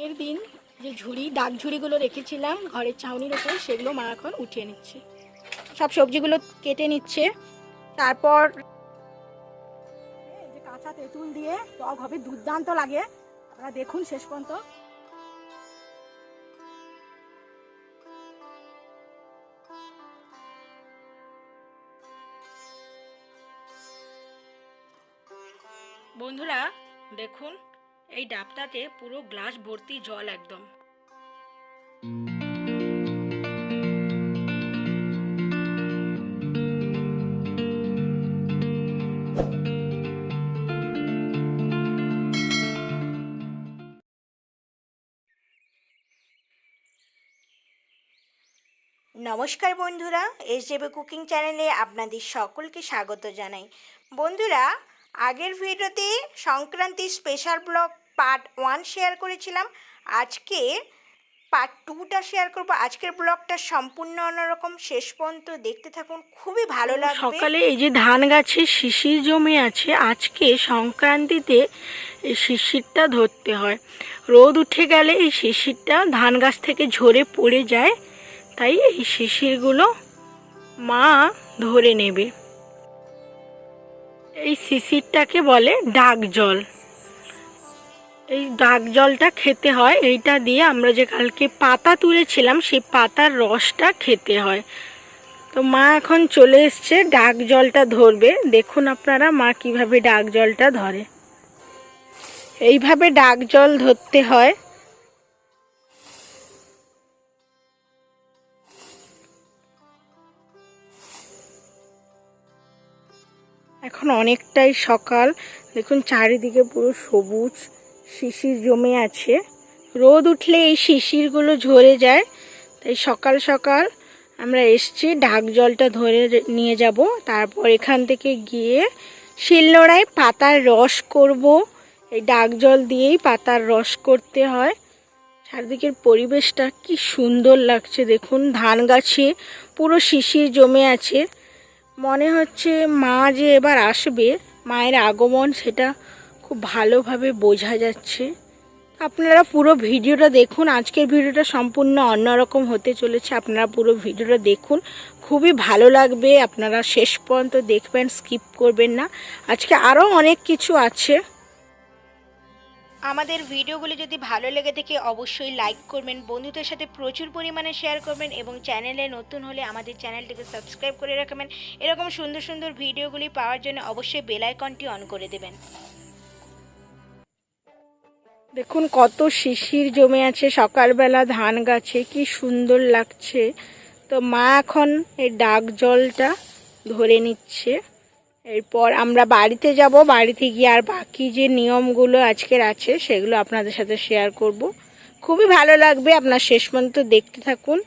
আগের দিন যে ঝুড়ি, ডাক ঝুড়িগুলো রেখেছিলাম ঘরের ছাউনির ওপর, সেগুলো মা এখন উঠিয়ে নিচ্ছে। সব সবজিগুলো কেটে নিচ্ছে। তারপর যে কাঁচা তেঁতুল দিয়ে টক হবে, দুর্দান্ত লাগে। আপনারা দেখুন শেষ পর্যন্ত। বন্ধুরা, দেখুন এই ডাবটাতে পুরো গ্লাস ভর্তি জল একদম। নমস্কার বন্ধুরা এস জেবে কুকিং চ্যানেলে আপনাদের সকলকে স্বাগত জানাই। বন্ধুরা, আগের ভিডিওতে Sankranti special blog part one share করেছিলাম। আজকে পার্ট টুটা শেয়ার করব। আজকের ব্লগটা সম্পূর্ণ অন্যরকম। শেষ পর্যন্ত দেখতে থাকুন। খুবই ভালো লাগবে। সকালে এই যে ধান গাছে শিশির জমে আছে আজকে সংক্রান্তিতে এই শিশিরটা ধরতে হয়। রোদ উঠে গেলে এই শিশিরটা ধান গাছ থেকে ঝরে পড়ে যায়। তাই এই শিশিরগুলো মা ধরে নেবে। এই শিশিরটাকে বলে ডাক জল এই ডাক জলটা খেতে হয়, এইটা দিয়ে আমরা যে কালকে পাতা তুলেছিলাম, সেই পাতার রসটা খেতে হয়। তো মা এখন চলে এসছে ডাক জলটা ধরবে। দেখুন আপনারা মা কীভাবে ডাক জলটা ধরে। এইভাবে ডাক জল ধরতে হয়। এখন অনেকটাই সকাল। দেখুন চারিদিকে পুরো সবুজ। শিশির জমে আছে। রোদ উঠলে এই শিশিরগুলো ঝরে যায়। তাই সকাল সকাল আমরা এসছি ডাক জলটা ধরে নিয়ে যাব। তারপর এখান থেকে গিয়ে শিলনোড়ায় পাতার রস করব। এই ডাক জল দিয়েই পাতার রস করতে হয়। চারদিকের পরিবেশটা কি সুন্দর লাগছে, দেখুন। ধান গাছে পুরো শিশির জমে আছে। মনে হচ্ছে মা যে এবার আসবে, মায়ের আগমন সেটা খুব ভালোভাবে বোঝা যাচ্ছে। আপনারা পুরো ভিডিওটা দেখুন। আজকের ভিডিওটা সম্পূর্ণ অন্যরকম হতে চলেছে। আপনারা পুরো ভিডিওটা দেখুন। খুবই ভালো লাগবে। আপনারা শেষ পর্যন্ত দেখবেন, স্কিপ করবেন না। আজকে আরও অনেক কিছু আছে। আমাদের ভিডিওগুলি যদি ভালো লেগে থাকে, অবশ্যই লাইক করবেন, বন্ধুদের সাথে প্রচুর পরিমাণে শেয়ার করবেন এবং চ্যানেলে নতুন হলে আমাদের চ্যানেলটিকে সাবস্ক্রাইব করে রাখবেন। এরকম সুন্দর সুন্দর ভিডিওগুলি পাওয়ার জন্য অবশ্যই বেল আইকনটি অন করে দেবেন। দেখুন, কত শিশির জমে আছে, সকালবেলা ধান গাছে, কি সুন্দর লাগছে। তো মা এখন এই ডাক জলটা ধরে নিচ্ছে। এরপর আমরা বাড়িতে যাব, বাড়িতে গিয়ে আর বাকি যে নিয়মগুলো আজকের আছে, সেগুলো আপনাদের সাথে শেয়ার করব। খুবই ভালো লাগবে, আপনার শেষ পর্যন্ত দেখতে থাকুন।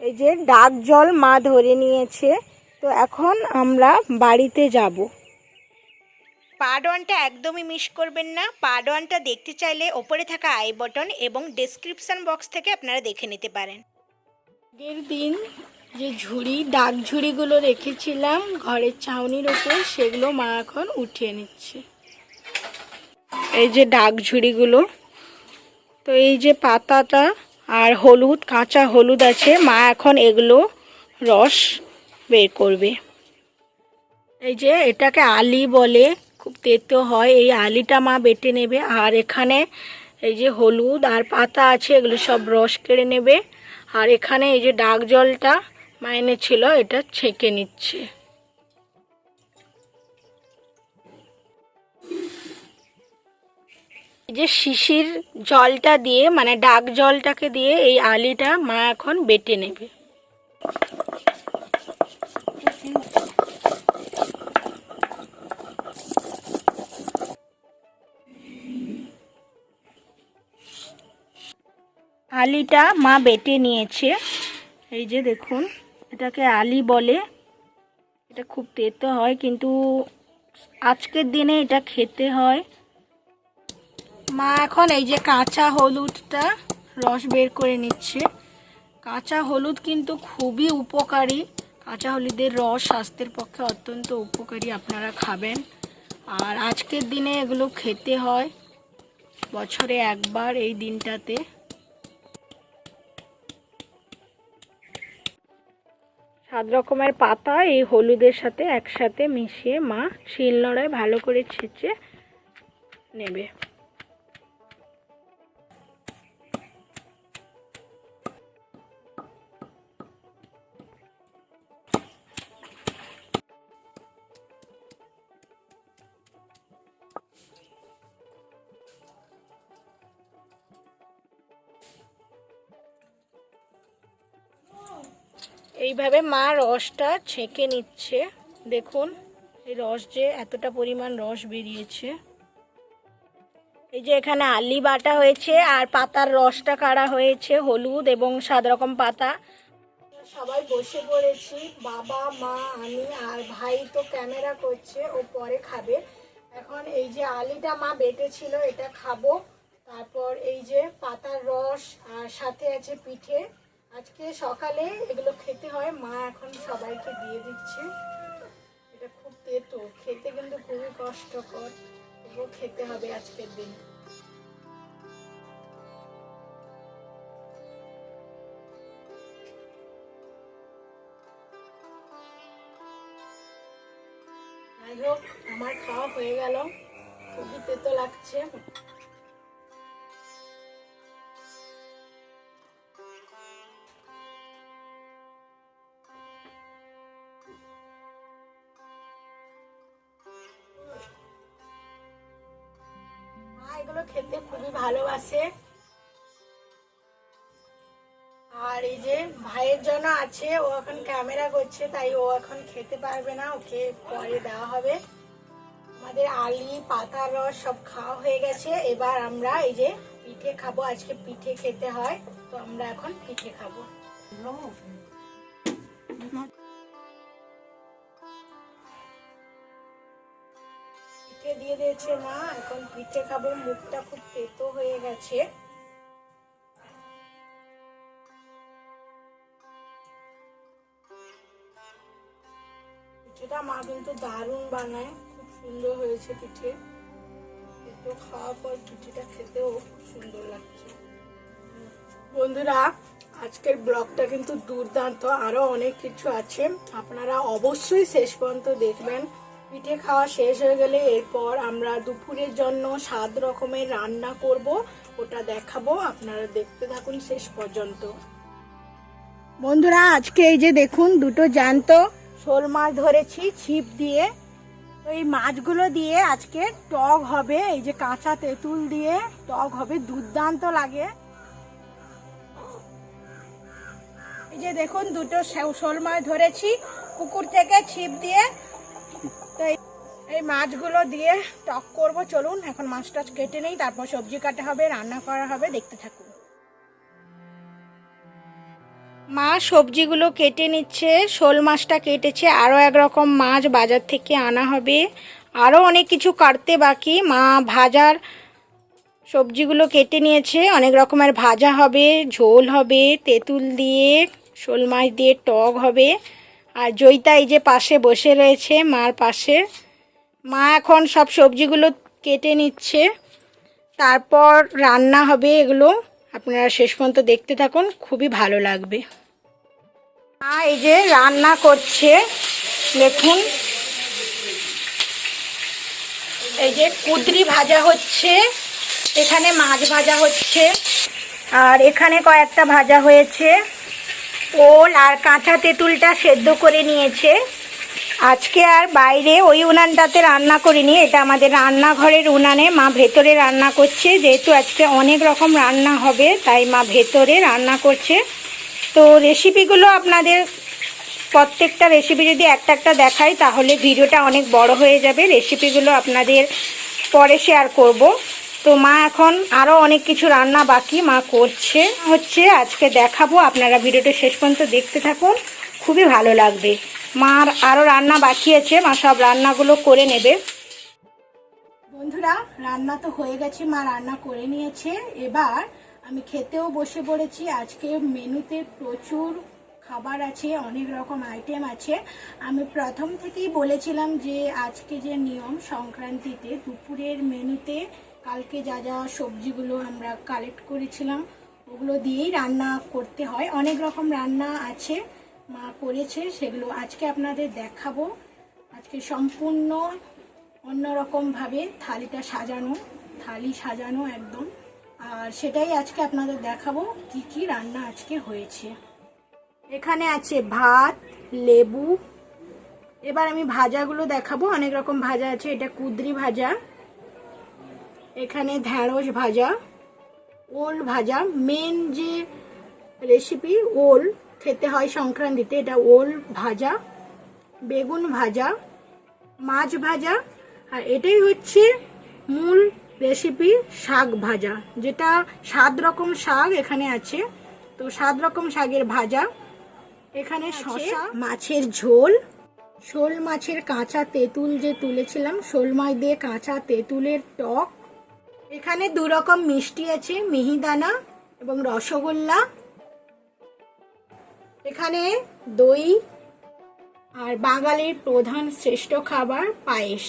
এই যে ডাক জল মা ধরে নিয়েছে তো এখন আমরা বাড়িতে যাব। পার্ট ওয়ানটা একদমই মিস করবেন না। পার্ট ওয়ানটা দেখতে চাইলে ওপরে থাকা আই বটন এবং ডেসক্রিপশন বক্স থেকে আপনারা দেখে নিতে পারেন। আগের দিন যে ঝুড়ি ডাক ঝুড়িগুলো রেখেছিলাম ঘরের ছাউনির ওপর সেগুলো মা এখন উঠিয়ে নিচ্ছে। এই যে ডাক ঝুড়িগুলো তো এই যে পাতাটা আর হলুদ, কাঁচা হলুদ আছে। মা এখন এগুলো রস বের করবে। এই যে এটাকে আলি বলে, খুব তেতো হয়। এই আলিটা মা বেটে নেবে। আর এখানে এই যে হলুদ আর পাতা আছে, এগুলো সব রস কেড়ে নেবে। আর এখানে এই যে ডাক জলটা মাইনে ছিল এটা ছেঁকে নিচ্ছে। যে শিশির জলটা দিয়ে মানে ডাক জলটাকে দিয়ে এই আলিটা মা এখন বেটে নেবে। আলিটা মা বেটে নিয়েছে। এই যে দেখুন, এটাকে আলি বলে। এটা খুব তেতো হয়, কিন্তু আজকের দিনে এটা খেতে হয়। মা এখন এই যে কাঁচা হলুদটা রস বের করে নিচ্ছে। কাঁচা হলুদ কিন্তু খুবই উপকারী। কাঁচা হলুদের রস স্বাস্থ্যের পক্ষে অত্যন্ত উপকারী আপনারা খাবেন। আর আজকের দিনে এগুলো খেতে হয়। বছরে একবার এই দিনটাতে। সাত রকমের পাতা এই হলুদের সাথে একসাথে মিশিয়ে মা শিলনোড়ায় ভালো করে ছেঁচে নেবে। এইভাবে মা রসটা ছেঁকে নিচ্ছে। দেখুন, এই রস যে এতটা পরিমাণ রস বেরিয়েছে। এই যে এখানে আলি বাটা হয়েছে আর পাতার রসটা কাড়া হয়েছে, হলুদ এবং সাত রকম পাতা। সবাই বসে পড়েছি, বাবা, মা, আমি আর ভাই তো ক্যামেরা করছে, ও পরে খাবে। এখন এই যে আলিটা মা বেটেছিল, এটা খাব। তারপর এই যে পাতার রস আর সাথে আছে পিঠে। আজকে সকালে এগুলো খেতে হয়। মা এখন সবাইকে দিয়ে দিচ্ছে। এটা খুব তেতো। খেতে কিন্তু খুবই কষ্টকর। তবুও খেতে হবে আজকের দিন। যাই হোক, আমার খাওয়া হয়ে গেল। খুবই তেতো লাগছে। এগুলো খেতে খুবই ভালোবাসে। আর এই যে ভাইয়ের জন্য আছে, ও এখন ক্যামেরা করছে, তাই ও এখন খেতে পারবে না, ওকে পরে দেওয়া হবে। আমাদের আলি পাতার রস সব খাওয়া হয়ে গেছে। এবার আমরা এই যে পিঠে খাব, আজকে পিঠে খেতে হয়, তো আমরা এখন পিঠে খাব। পিঠে দিয়ে দিয়েছে? মা, এখন পিঠে খাব, মুখটা খুব তেতো হয়ে গেছে। পিঠেটা মা কিন্তু দারুণ বানায়, খুব সুন্দর হয়েছে পিঠে। একটু খাওয়ার পর পিঠেটা খেতেও খুব সুন্দর লাগছে। বন্ধুরা, আজকের ব্লগটা কিন্তু দুর্দান্ত, আরও অনেক কিছু আছে। আপনারা অবশ্যই শেষ পর্যন্ত দেখবেন। পিঠে খাওয়া শেষ হয়ে গেলে এরপর আমরা দুপুরের জন্য সাত রকমের রান্না করব, ওটা দেখাবো, আপনারা দেখতে থাকুন শেষ পর্যন্ত। বন্ধুরা, আজকে এই যে দেখুন, দুটো জ্যান্ত শোল মাছ ধরেছি ছিপ দিয়ে। তো এই মাছগুলো দিয়ে আজকে টক হবে, এই যে কাঁচা তেঁতুল দিয়ে টক হবে, দুর্দান্ত লাগে। এই যে দেখুন, দুটো শোল মাছ ধরেছি পুকুর থেকে ছিপ দিয়ে এই মাছগুলো দিয়ে টক করব, চলুন। এখন মাছ টাছ কেটে নেই, তারপর সবজি কাটা হবে, রান্না করা হবে, দেখতে থাকুন। মা সবজিগুলো কেটে নিচ্ছে, শোল মাছটা কেটেছে, আরও একরকম মাছ বাজার থেকে আনা হবে। আরও অনেক কিছু কাটতে বাকি, মা ভাজার সবজিগুলো কেটে নিয়েছে, অনেক রকমের ভাজা হবে, ঝোল হবে, তেঁতুল দিয়ে, শোল মাছ দিয়ে টক হবে। আর জয়িতা এই যে পাশে বসে রয়েছে, মার পাশে। মা এখন সব সবজিগুলো কেটে নিচ্ছে। তারপর রান্না হবে এগুলো। আপনারা শেষ পর্যন্ত দেখতে থাকুন, খুবই ভালো লাগবে। মা এই যে রান্না করছে, দেখুন। এই যে কুদরি ভাজা হচ্ছে, এখানে মাছ ভাজা হচ্ছে, আর এখানে কয়েকটা ভাজা হয়েছে। ওল আর কাঁচা তেঁতুলটা সেদ্ধ করে নিয়েছে। আজকে আর বাইরে ওই উনানটাতে রান্না করিনি, এটা আমাদের রান্নাঘরের উনানে, মা ভেতরে রান্না করছে, যেহেতু আজকে অনেক রকম রান্না হবে, তাই মা ভেতরে রান্না করছে। তো রেসিপিগুলো আপনাদের, প্রত্যেকটা রেসিপি যদি একটা একটা দেখাই, তাহলে ভিডিওটা অনেক বড় হয়ে যাবে। রেসিপিগুলো আপনাদের পরে শেয়ার করব। তো মা এখন আরও অনেক কিছু রান্না বাকি, মা করছে, হচ্ছে আজকে দেখাবো। আপনারা ভিডিওটা শেষ পর্যন্ত দেখতে থাকুন, খুবই ভালো লাগবে। মার আরও রান্না বাকি আছে, মা সব রান্নাগুলো করে নেবে। বন্ধুরা, রান্না তো হয়ে গেছে, মা রান্না করে নিয়েছে। এবার আমি খেতেও বসে পড়েছি। আজকে মেনুতে প্রচুর খাবার আছে, অনেক রকম আইটেম আছে। আমি প্রথম থেকেই বলেছিলাম যে আজকে যে নিয়ম সংক্রান্তিতে, দুপুরের মেনুতে কালকে যা যা সবজিগুলো আমরা কালেক্ট করেছিলাম, ওগুলো দিয়েই রান্না করতে হয়। অনেক রকম রান্না আছে। মা করেছে, সেগুলো আজকে আপনাদের দেখাবো। আজকে সম্পূর্ণ অন্যরকমভাবে থালিটা সাজানো, থালি সাজানো একদম। আর সেটাই আজকে আপনাদের দেখাবো, কি কি রান্না আজকে হয়েছে। এখানে আছে ভাত, লেবু। এবার আমি ভাজাগুলো দেখাবো, অনেক রকম ভাজা আছে। এটা কুদরি ভাজা, এখানে ঢ্যাঁড়স ভাজা, ওল ভাজা। মেন যে রেসিপি ওল খেতে হয় সংক্রান্তিতে এটা ওল ভাজা বেগুন ভাজা মাছ ভাজা আর এটাই হচ্ছে মূল রেসিপি শাক ভাজা যেটা সাত রকম শাক এখানে আছে। তো সাত রকম শাকের ভাজা এখানে শসা মাছের ঝোল শোল মাছের কাঁচা তেঁতুল যে তুলেছিলাম শোল মাছ দিয়ে কাঁচা তেঁতুলের টক। এখানে দু রকম মিষ্টি আছে মিহিদানা এবং রসগোল্লা। এখানে দই আর বাঙালির প্রধান শ্রেষ্ঠ খাবার পায়েস।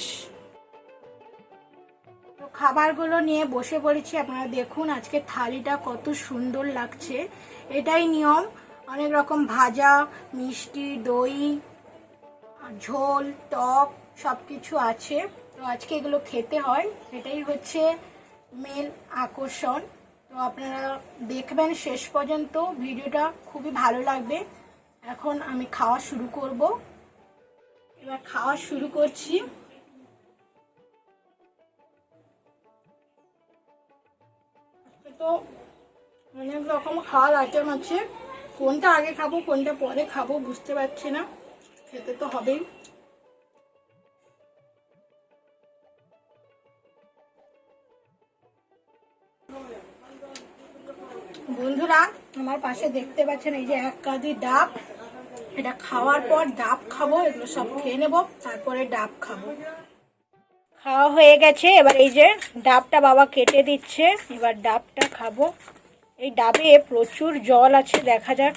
তো খাবারগুলো নিয়ে বসে পড়েছি, আপনারা দেখুন আজকে থালিটা কত সুন্দর লাগছে। এটাই নিয়ম, অনেক রকম ভাজা, মিষ্টি, দই, ঝোল, টক সব কিছু আছে। তো আজকে এগুলো খেতে হয়, এটাই হচ্ছে মেন আকর্ষণ। তো আপনারা দেখবেন শেষ পর্যন্ত ভিডিওটা খুবই ভালো লাগবে। এখন আমি খাওয়া শুরু করব। এবার খাওয়া শুরু করছি। তো অনেক রকম খাওয়ার আইটেম আছে। কোনটা আগে খাব, কোনটা পরে খাব বুঝতে পারছি না। খেতে তো হবেই। বন্ধুরা আমার পাশে দেখতে পাচ্ছেন এই যে এক কাঁদি ডাব। এটা খাওয়ার পর ডাব খাব এগুলো সব খেয়ে নেব তারপরে ডাব খাব। খাওয়া হয়ে গেছে এবার এই যে ডাবটা বাবা কেটে দিচ্ছে এবার ডাবটা খাব। এই ডাবে প্রচুর জল আছে দেখা যাক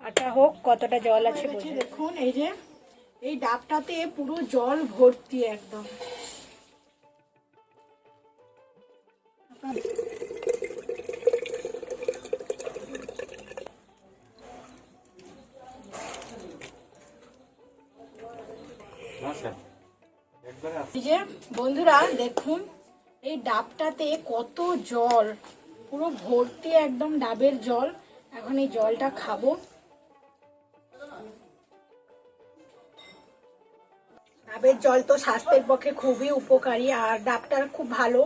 কাটা হোক কতটা জল আছে দেখুন এই যে এই ডাবটাতে পুরো জল ভর্তি একদম। এই যে বন্ধুরা, দেখুন, এই ডাবটাতে কত জল, পুরো ভর্তি একদম ডাবের জল। এখন এই জলটা খাব। ডাবের জল তো স্বাস্থ্যের পক্ষে খুবই উপকারী, আর ডাবটার খুব ভালো।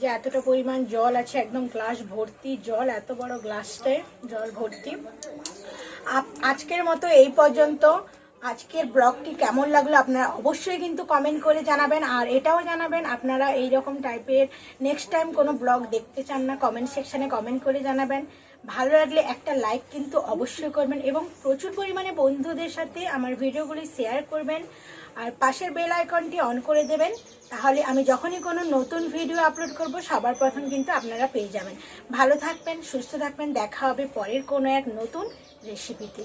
যে এতটা পরিমাণ জল আছে, একদম গ্লাস ভর্তি জল, এত বড় গ্লাসটায় জল ভর্তি। আজকের মতো এই পর্যন্ত। আজকের ব্লগটি কেমন লাগল আপনারা অবশ্যই কিন্তু কমেন্ট করে জানাবেন, আর এটাও জানাবেন, আপনারা এই রকম টাইপের নেক্সট টাইম কোনো ব্লগ দেখতে চান না কমেন্ট সেকশানে কমেন্ট করে জানাবেন। ভালো লাগলে একটা লাইক কিন্তু অবশ্যই করবেন এবং প্রচুর পরিমাণে বন্ধুদের সাথে আমার ভিডিওগুলি শেয়ার করবেন, আর পাশের বেল আইকনটি অন করে দেবেন, তাহলে আমি যখনই কোনো নতুন ভিডিও আপলোড করব, সবার প্রথম কিন্তু আপনারা পেয়ে যাবেন। ভালো থাকবেন, সুস্থ থাকবেন, দেখা হবে পরের কোনো এক নতুন রেসিপিতে